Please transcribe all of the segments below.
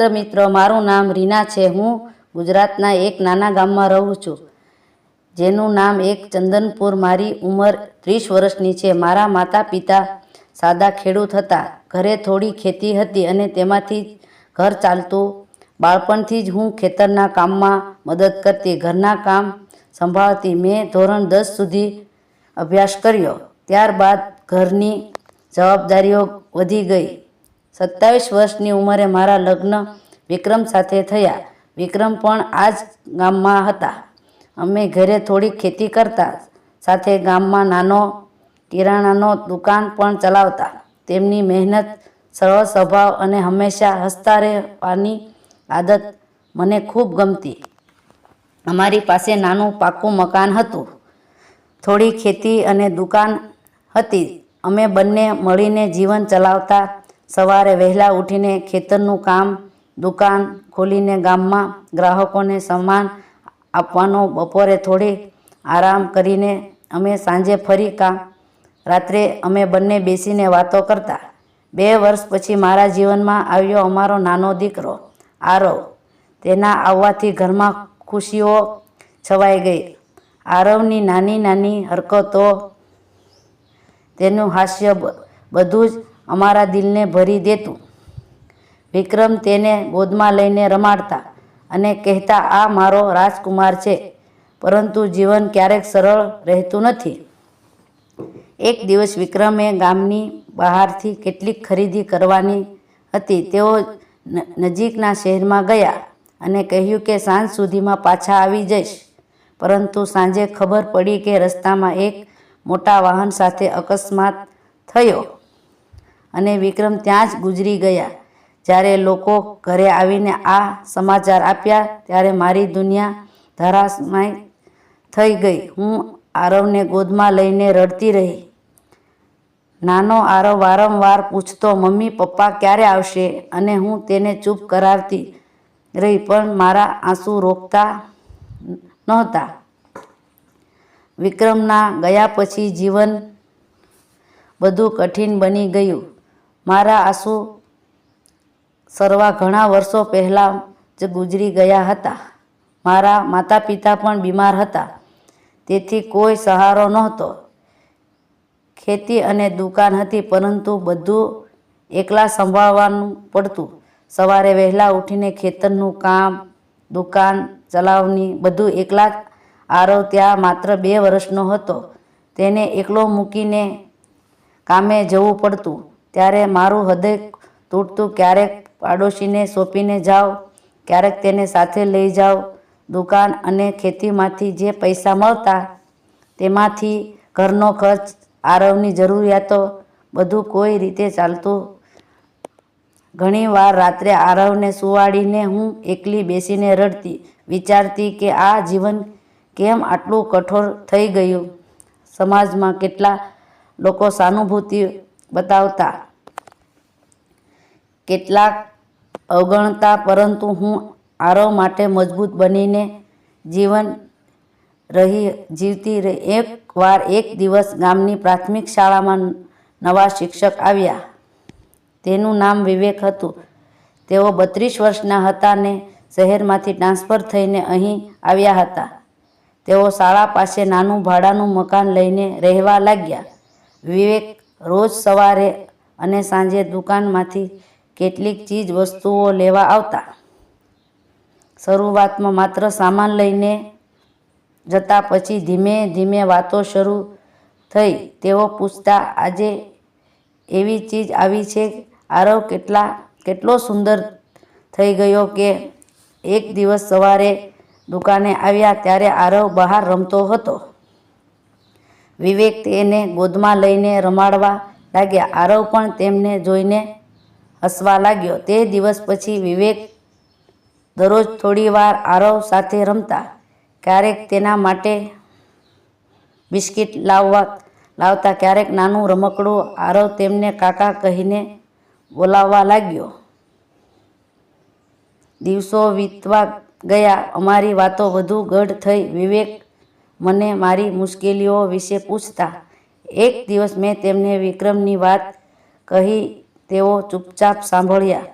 મિત્રો, મારું નામ રીના છે. હું ગુજરાતના એક નાના ગામમાં રહું છું, જેનું નામ એક ચંદનપુર. મારી ઉંમર ત્રીસ વર્ષની છે. મારા માતા પિતા સાદા ખેડૂત હતા. ઘરે થોડી ખેતી હતી અને તેમાંથી ઘર ચાલતું. બાળપણથી જ હું ખેતરના કામમાં મદદ કરતી, ઘરના કામ સંભાળતી. મેં ધોરણ દસ સુધી અભ્યાસ કર્યો. ત્યારબાદ ઘરની જવાબદારીઓ વધી ગઈ. સત્તાવીસ વર્ષની ઉંમરે મારા લગ્ન વિક્રમ સાથે થયા. વિક્રમ પણ આ જ ગામમાં હતા. અમે ઘરે થોડી ખેતી કરતા. સાથે ગામમાં નાનો કિરાણાનો દુકાન પણ ચલાવતા. તેમની મહેનત, સરળ સ્વભાવ અને હંમેશા હસતા રહેવાની આદત મને ખૂબ ગમતી. અમારી પાસે નાનું પાકું મકાન હતું. થોડી ખેતી અને દુકાન હતી. અમે બંને મળીને જીવન ચલાવતા સવારે વહેલા ઉઠીને ખેતરનું કામ, દુકાન ખોલીને ગામમાં ગ્રાહકોને સામાન આપવાનો બપોરે થોડી આરામ કરીને અમે સાંજે ફરી કામ. રાત્રે અમે બંને બેસીને વાતો કરતા. બે વર્ષ પછી મારા જીવનમાં આવ્યો અમારો નાનો દીકરો, આરવ. તેના આવવાથી ઘરમાં ખુશીઓ છવાઈ ગઈ. આરવની નાની નાની હરકતો, તેનું હાસ્ય બધું જ અમારા દિલને ભરી દેતું. વિક્રમ તેને ગોદમાં લઈને રમાડતા અને કહેતા, આ મારો રાજકુમાર છે, પરંતુ જીવન ક્યારેક સરળ રહેતું નથી. એક દિવસ વિક્રમે ગામની બહારથી કેટલીક ખરીદી કરવાની હતી. તેઓ નજીકના શહેરમાં ગયા અને કહ્યું કે, સાંજ સુધીમાં પાછા આવી જઈશ. પરંતુ સાંજે ખબર પડી કે રસ્તામાં એક મોટા વાહન સાથે અકસ્માત થયો. અને વિક્રમ ત્યાં જ ગુજરી ગયા. જ્યારે લોકો ઘરે આવીને આ સમાચાર આપ્યા ત્યારે મારી દુનિયા ધરાશમય થઈ ગઈ. હું આરવને ગોદમાં લઈને રડતી રહી. નાનો આરવ વારંવાર પૂછતો, મમ્મી, પપ્પા ક્યારે આવશે? અને હું તેને ચૂપ કરાવતી રહી, પણ મારા આંસુ રોકતા નહોતા. વિક્રમના ગયા પછી જીવન બધું કઠિન બની ગયું. મારા આંસુ સરવા ઘણા વર્ષો પહેલાં જ ગુજરી ગયા હતા. મારા માતા પિતા પણ બીમાર હતા. તેથી કોઈ સહારો નહોતો. ખેતી અને દુકાન હતી, પરંતુ બધું એકલા સંભાળવાનું પડતું. સવારે વહેલા ઉઠીને ખેતરનું કામ, દુકાન ચલાવણી બધું એકલા આરવ ત્યાં માત્ર બે વર્ષનો હતો. તેને એકલો મૂકીને કામે જવું પડતું. ત્યારે મારું હૃદય તૂટતું ક્યારેક પાડોશીને સોંપીને જાઓ, ક્યારેક તેને સાથે લઈ જાઓ. દુકાન અને ખેતીમાંથી જે પૈસા મળતા તેમાંથી ઘરનો ખર્ચ, આરવની જરૂરિયાતો, બધું કોઈ રીતે ચાલતું. ઘણીવાર રાત્રે આરવને સુવાડીને હું એકલી બેસીને રડતી, વિચારતી કે આ જીવન કેમ આટલું કઠોર થઈ ગયું? સમાજમાં કેટલા લોકો સહાનુભૂતિ બતાવતા. કેટલાક અવગણતા પરંતુ હું આરવ માટે મજબૂત બનીને જીવન રહી, જીવતી રહી. એક એક દિવસ ગામની પ્રાથમિક શાળામાં નવા શિક્ષક આવ્યા. તેનું નામ વિવેક હતું. તેઓ બત્રીસ વર્ષના હતા ને શહેરમાંથી ટ્રાન્સફર થઈને અહીં આવ્યા હતા. તેઓ શાળા પાસે નાનું ભાડાનું મકાન લઈને રહેવા લાગ્યા. વિવેક રોજ સવારે અને સાંજે દુકાનમાંથી કેટલીક ચીજ વસ્તુઓ લેવા આવતા. શરૂઆતમાં માત્ર સામાન લઈને જતા પછી ધીમે ધીમે વાતો શરૂ થઈ. તેઓ પૂછતા, આજે એવી ચીજ આવી છે? આરવ, કેટલા, કેટલો સુંદર થઈ ગયો કે એક દિવસ સવારે દુકાને આવ્યા ત્યારે આરવ બહાર રમતો હતો? વિવેક તેને ગોદમાં લઈને રમાડવા લાગ્યા. આરવ પણ તેમને જોઈને હસવા લાગ્યો. તે દિવસ પછી વિવેક દરરોજ થોડીવાર આરવ સાથે રમતા. ક્યારેક તેના માટે બિસ્કિટ લાવવા લાવતા, ક્યારેક નાનું રમકડું આરવ તેમને કાકા કહીને બોલાવવા લાગ્યો. દિવસો વીતવા ગયા. અમારી વાતો વધુ ગઢ થઈ. વિવેક મને મારી મુશ્કેલીઓ વિશે પૂછતા. એક દિવસ મેં તેમને વિક્રમની વાત કહી, તેઓ ચૂપચાપ સાંભળ્યા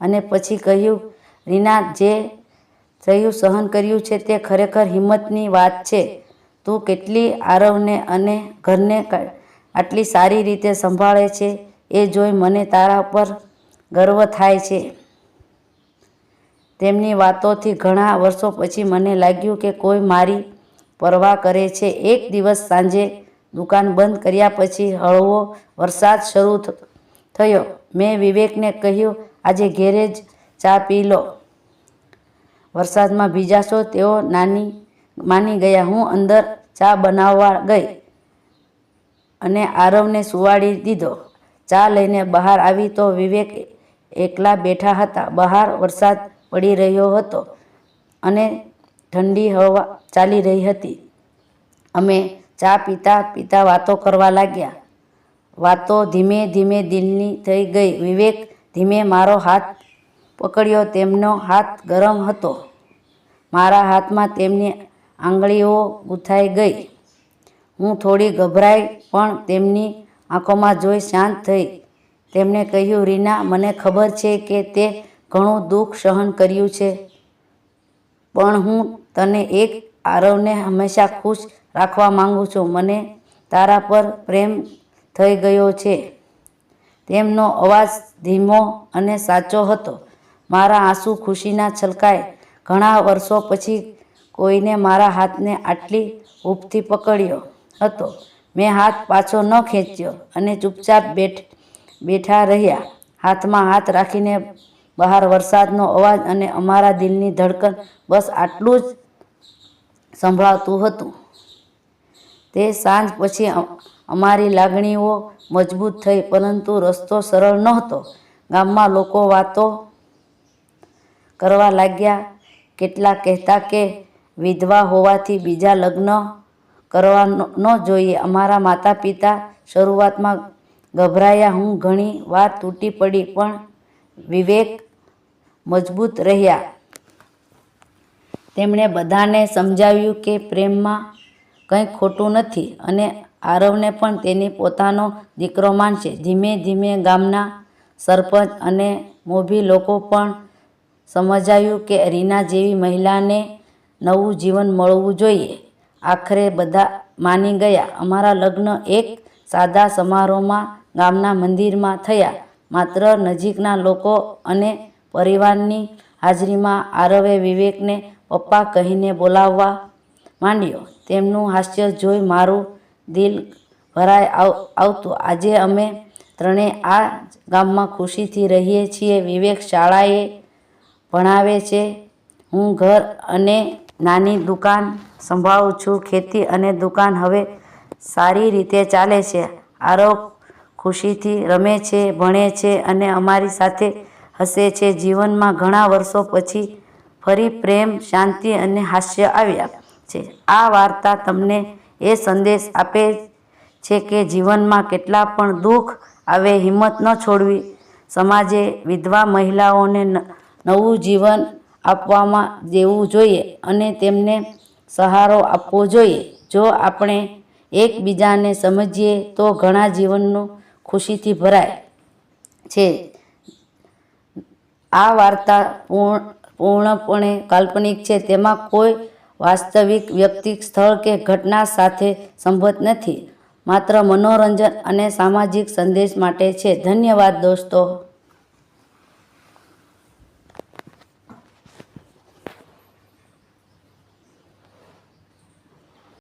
અને પછી કહ્યું, રીના, જે થયું, સહન કર્યું છે તે ખરેખર હિંમતની વાત છે. તું કેટલી આરવને અને ઘરને આટલી સારી રીતે સંભાળે છે, એ જોઈ મને તારા પર ગર્વ થાય છે. તેમની વાતોથી ઘણા વર્ષો પછી મને લાગ્યું કે કોઈ મારી પરવા કરે છે. એક દિવસ સાંજે દુકાન બંધ કર્યા પછી હળવો વરસાદ શરૂ થયો. મેં વિવેકને કહ્યું, આજે ઘેરે જ ચા પી લો. વરસાદમાં ભીજાશો તેઓ નાની, માની ગયા. હું અંદર ચા બનાવવા ગઈ અને આરવને સુવાડી દીધો. ચા લઈને બહાર આવી તો વિવેક એકલા બેઠા હતા. બહાર વરસાદ પડી રહ્યો હતો અને ઠંડી હવા ચાલી રહી હતી. અમે ચા પીતા પીતા વાતો કરવા લાગ્યા. વાતો ધીમે ધીમે દિલની થઈ ગઈ. વિવેક ધીમે મારો હાથ પકડ્યો. તેમનો હાથ ગરમ હતો. મારા હાથમાં તેમની આંગળીઓ ગૂંથાઈ ગઈ. હું થોડી ગભરાઈ, પણ તેમની આંખોમાં જોઈ શાંત થઈ. તેમણે કહ્યું, રીના, મને ખબર છે કે તે ઘણું દુઃખ સહન કર્યું છે. પણ હું તને એક આરવને હંમેશા ખુશ રાખવા માંગુ છું. મને તારા પર પ્રેમ થઈ ગયો છે. તેમનો અવાજ ધીમો અને સાચો હતો. મારા આંસુ ખુશીના છલકાય. ઘણા વર્ષો પછી કોઈને મારા હાથને આટલી ઉપથી પકડ્યો હતો. મેં હાથ પાછો ન ખેંચ્યો અને ચૂપચાપ બેઠ બેઠા રહ્યા. હાથમાં હાથ રાખીને બહાર વરસાદનો અવાજ અને અમારા દિલની ધડકન બસ આટલું જ સંભળાતું હતું. તે સાંજ પછી અમારી લાગણીઓ મજબૂત થઈ, પરંતુ રસ્તો સરળ નહોતો. ગામમાં લોકો વાતો કરવા લાગ્યા. કેટલા કહેતા કે, વિધવા હોવાથી બીજા લગ્ન કરવા ન જોઈએ. અમારા માતા પિતા શરૂઆતમાં ગભરાયા. હું ઘણી વાર તૂટી પડી, પણ વિવેક મજબૂત રહ્યા. તેમણે બધાને સમજાવ્યું કે પ્રેમમાં કંઈ ખોટું નથી અને આરવને પણ તેની પોતાનો દીકરો માનશે. ધીમે ધીમે ગામના સરપંચ અને મોભી લોકો પણ સમજાયું કે રીના જેવી મહિલાને નવું જીવન મળવું જોઈએ. આખરે બધા માની ગયા. અમારા લગ્ન એક સાદા સમારોહમાં ગામના મંદિરમાં થયા. માત્ર નજીકના લોકો અને પરિવારની હાજરીમાં આરવે વિવેકને પપ્પા કહીને બોલાવવા માંડ્યો. તેમનું હાસ્ય જોઈ મારું દિલ ભરાય આવ- આવતું. આજે અમે ત્રણેય આ ગામમાં ખુશીથી રહીએ છીએ. વિવેક શાળાએ ભણાવે છે. હું ઘર અને નાની દુકાન સંભાળું છું. ખેતી અને દુકાન હવે સારી રીતે ચાલે છે. આરવ ખુશીથી રમે છે, ભણે છે અને અમારી સાથે હસે છે જીવનમાં ઘણા વર્ષો પછી ફરી પ્રેમ, શાંતિ અને હાસ્ય આવ્યા છે. આ વાર્તા તમને એ સંદેશ આપે છે કે જીવનમાં કેટલા પણ દુઃખ આવે, હિંમત ન છોડવી. સમાજે વિધવા મહિલાઓને નવું જીવન આપવામાં દેવું જોઈએ અને તેમને સહારો આપવો જોઈએ. જો આપણે એકબીજાને સમજીએ તો ઘણા જીવનનું ખુશીથી ભરાય છે. આ વાર્તા પૂર્ણ, પૂર્ણપણે કાલ્પનિક છે. તેમાં કોઈ વાસ્તવિક વ્યક્તિ, સ્થળ કે ઘટના સાથે સંબંધ નથી. માત્ર મનોરંજન અને સામાજિક સંદેશ માટે છે. ધન્યવાદ દોસ્તો.